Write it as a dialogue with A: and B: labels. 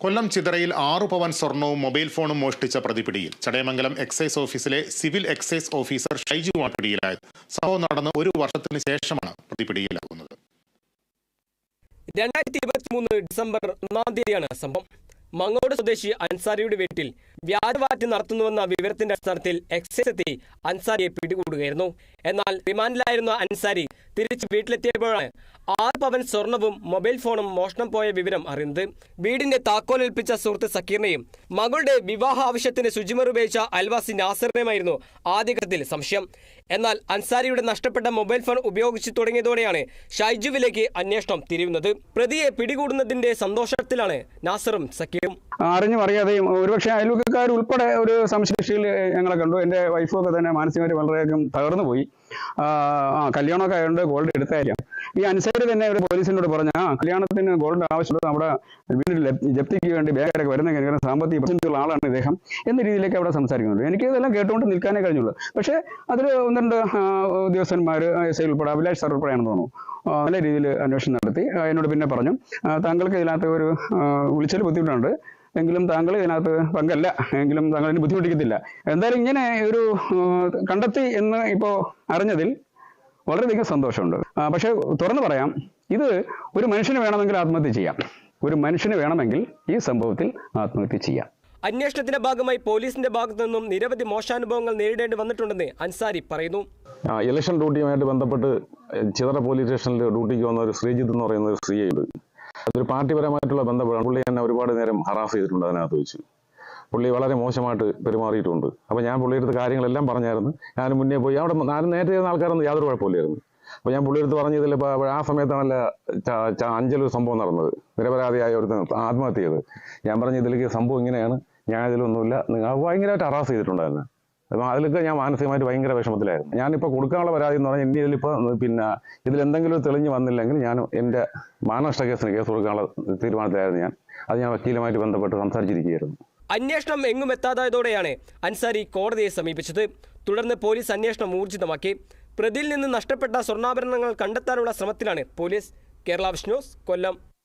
A: കൊല്ലം ചിതറയിൽ ആറു പവൻ സ്വർണവും മൊബൈൽ ഫോണും മോഷ്ടിച്ച പ്രതി പിടിയിൽ ചടയമംഗലം എക്സൈസ് ഓഫീസിലെ സിവിൽ എക്സൈസ് ഓഫീസർ ഷൈജുവാണ് പിടിയിലായത്. സംഭവം നടന്ന് ഒരു വർഷത്തിന് ശേഷമാണ് പ്രതി പിടിയിലാകുന്നത്
B: രണ്ടായിരത്തി ഇരുപത്തി മൂന്ന് ഡിസംബർ ഒന്നാം തീയതിയാണ് സംഭവം. മങ്ങോട് സ്വദേശി അൻസാരിയുടെ വീട്ടിൽ വ്യാജവാറ്റ് നടത്തുന്നുവെന്ന വിവരത്തിന്റെ അടിസ്ഥാനത്തിൽ എക്സൈസ് എത്തി അൻസാരിയെ പിടികൂടുകയായിരുന്നു. എന്നാൽ റിമാൻഡിലായിരുന്ന അൻസാരി തിരിച്ച് വീട്ടിലെത്തിയപ്പോഴാണ് ആറ് പവൻ സ്വർണവും മൊബൈൽ ഫോണും മോഷണം പോയ വിവരം അറിയുന്നത് വീടിന്റെ താക്കോലേൽപ്പിച്ച സുഹൃത്ത് സക്കീറിനെയും മകളുടെ വിവാഹ ആവശ്യത്തിന് ശുചിമർ ഉപയോഗിച്ച അൽവാസി നാസറിനെയുമായിരുന്നു ആദ്യഘട്ടത്തിൽ സംശയം. എന്നാൽ അൻസാരിയുടെ നഷ്ടപ്പെട്ട മൊബൈൽ ഫോൺ ഉപയോഗിച്ചു തുടങ്ങിയതോടെയാണ് ഷൈജുവിലേക്ക് അന്വേഷണം തിരിയുന്നത്. പ്രതിയെ പിടികൂടുന്നതിന്റെ സന്തോഷത്തിലാണ് നാസറും സക്കീറും.
C: അറിഞ്ഞും അറിയാതെയും ഒരുപക്ഷെ അയൽവക്കാർ ഉൾപ്പെടെ ഒരു സംശയശീൽ ഞങ്ങളെ കണ്ടു. എന്റെ വൈഫൊക്കെ തന്നെ മാനസികമായിട്ട് വളരെയധികം തകർന്നു പോയി ആ, കല്യാണമൊക്കെ ആയതുകൊണ്ട് ഗോൾഡ് എടുത്തായിരിക്കാം. ഈ അൻസാരി തന്നെ ഒരു പോലീസിനോട് പറഞ്ഞ കല്യാണത്തിന് ഗോൾഡ് ആവശ്യമുള്ളത് നമ്മുടെ വീട്ടിൽ ജപ്തിക്ക് വേണ്ടി ബാഗൊക്കെ വരുന്ന കാരണം സാമ്പത്തിക പ്രശ്നമുള്ള ആളാണ് ഇദ്ദേഹം. എന്ന രീതിയിലേക്ക് അവിടെ സംസാരിക്കുന്നുണ്ട്. എനിക്ക് ഇതെല്ലാം കേട്ടുകൊണ്ട് നിൽക്കാനേ കഴിഞ്ഞുള്ളൂ. പക്ഷേ അതിൽ ഒന്ന് രണ്ട് ഉദ്യോഗസ്ഥന്മാർ എസ് ഐ ഉൾപ്പെടെ അഭിലാഷ് സാർ ഉൾപ്പെടെയാണെന്ന് തോന്നുന്നു. നല്ല രീതിയിൽ അന്വേഷണം നടത്തി. എന്നോട് പിന്നെ പറഞ്ഞു താങ്കൾക്ക് ഇതിനകത്ത് ഒരു വിളിച്ചൽ ബുദ്ധിമുട്ടുണ്ട്. എങ്കിലും താങ്കൾ ഇതിനകത്ത് പങ്കല്ല. എങ്കിലും താങ്കൾ അതിന് ബുദ്ധിമുട്ടിക്കത്തില്ല. എന്തായാലും ഇങ്ങനെ ഒരു കണ്ടെത്തി എന്ന് ഇപ്പോൾ അറിഞ്ഞതിൽ വളരെയധികം സന്തോഷമുണ്ട്. പക്ഷേ തുറന്നു പറയാം ഇത് ഒരു മനുഷ്യന് വേണമെങ്കിൽ ആത്മഹത്യ ചെയ്യാം. ഒരു മനുഷ്യന് വേണമെങ്കിൽ ഈ സംഭവത്തിൽ ആത്മഹത്യ ചെയ്യാം.
B: അന്വേഷണത്തിന്റെ ഭാഗമായി പോലീസിന്റെ ഭാഗത്തു നിന്നും നിരവധി മോശാനുഭവങ്ങൾ നേരിടേണ്ടി വന്നിട്ടുണ്ടെന്ന് അൻസാരി പറയുന്നു.
D: ഇലക്ഷൻ ഡ്യൂട്ടിയുമായിട്ട് ബന്ധപ്പെട്ട് ചിതറ പോലീസ് സ്റ്റേഷനിൽ ഡ്യൂട്ടിക്ക് വന്ന ഒരു ശ്രീജിത്ത് എന്ന് പറയുന്ന ഒരു സ്ത്രീയുണ്ട് അതൊരു പാർട്ടിപരമായിട്ടുള്ള ബന്ധപ്പെടാണ് പുള്ളി എന്നെ ഒരുപാട് നേരം ഹറാസ് ചെയ്തിട്ടുണ്ട് അതിനകത്ത് വെച്ച്. പുള്ളി വളരെ മോശമായിട്ട് പെരുമാറിയിട്ടുണ്ട്. അപ്പോൾ ഞാൻ പുള്ളിയെടുത്ത് കാര്യങ്ങളെല്ലാം പറഞ്ഞായിരുന്നു. ഞാൻ മുന്നേ പോയി. അവിടെ ഞാൻ നേരത്തെ ചെയ്യുന്ന ആൾക്കാരൊന്നും യാതൊരു കുഴപ്പമില്ലായിരുന്നു. അപ്പോൾ ഞാൻ പുള്ളിയെടുത്ത് പറഞ്ഞതിൽ ഇപ്പോൾ ആ സമയത്താണല്ല അഞ്ചലൊരു സംഭവം നടന്നത്. നിരപരാധിയായ ഒരു ആത്മഹത്യ ചെയ്ത് ഞാൻ പറഞ്ഞ ഇതിലേക്ക് സംഭവം ഇങ്ങനെയാണ്. ഞാൻ ഇതിലൊന്നുമില്ല നിങ്ങൾ ഭയങ്കരമായിട്ട് ഹറാസ് ചെയ്തിട്ടുണ്ടായിരുന്നു. അപ്പം അതിലൊക്കെ ഞാൻ മാനസികമായിട്ട് ഭയങ്കര വിഷമത്തിലായിരുന്നു. ഞാനിപ്പോൾ കൊടുക്കാനുള്ള പരാതി എന്ന് പറഞ്ഞാൽ ഇനി ഇതിലിപ്പോൾ പിന്നെ ഇതിലെന്തെങ്കിലും തെളിഞ്ഞ് വന്നില്ലെങ്കിൽ ഞാൻ എന്റെ മാനനഷ്ട കേസിന് കേസ് കൊടുക്കാനുള്ള തീരുമാനത്തിലായിരുന്നു ഞാൻ. അത് ഞാൻ വക്കീലുമായിട്ട് ബന്ധപ്പെട്ട് സംസാരിച്ചിരിക്കുകയായിരുന്നു.
B: അന്വേഷണം എങ്ങും എത്താതായതോടെയാണ് അൻസാരി കോടതിയെ സമീപിച്ചത്. തുടർന്ന് പോലീസ് അന്വേഷണം ഊർജിതമാക്കി. പ്രതിയിൽ നിന്ന് നഷ്ടപ്പെട്ട സ്വർണാഭരണങ്ങൾ കണ്ടെത്താനുള്ള ശ്രമത്തിലാണ് പോലീസ്. കേരള വിഷ്ണുസ് കൊല്ലം.